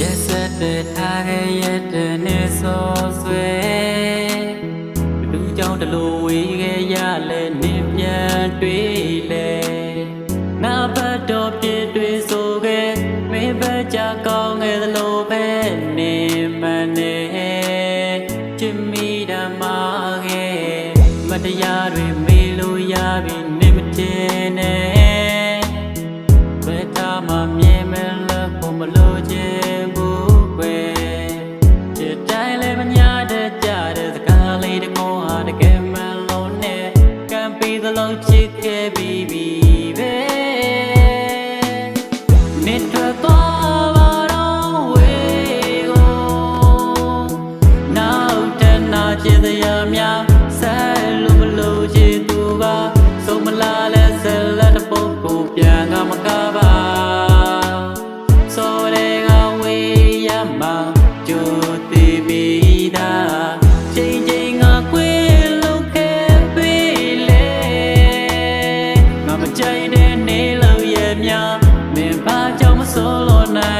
တဲ့ထားခဲ့ရတဲ့နေစောဆွဲဘလူကြောင့်တလူဝေးခဲ့ရလဲနေပြန်တွေ့လဲနာဘတ်တော်ပြည့်တွေ့ဆိုခဲ့မင်းဘက်ကြကောင်းခဲ့သလိုပဲနေမနေချစ်မိဓမ္မခဲ့မတရားတွေမေးလို့ရပြီနေမတင်နဲ့ လုံးချစ်ခဲ့ပြီးပြီပဲနေထွက်သွားပါတော့ဝေးကိုနောက်တနာချစ်တ ဆိုး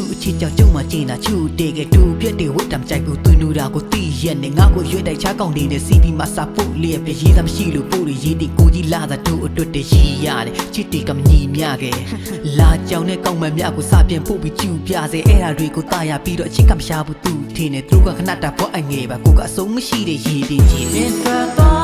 သူ့အချစ်ကြောင့်ကျုံမှကျင်တာချူတေကတူပြက်တဲ့ဝတ်တံကြိုက်ဘူးသူနူတာကိုတီးရက်နဲ့ငါ့ကိုရွေးတိုက်ချကောင်းနေတဲ့စီပီမှာစာပုတ်လျက်ပြရေးသားမရှိလို့ပို့ရရေးတီကိုကြီးလာတာတို့အတွက်တည်းရည်ရတယ်ချစ်တီကမညီမြခဲ့လာကြောင်တဲ့ကောင်းမမြကိုစာပြန်ပို့ပြီးကျူပြစေအဲ့ဒါတွေကိုတာယာပြီးတော့အချစ်ကမရှာဘူးသူထင်းနေသူကခဏတာဘောအငယ်ပါကိုကအဆုံးမရှိတဲ့ရည်တီကြီးမင်းထွက်သွား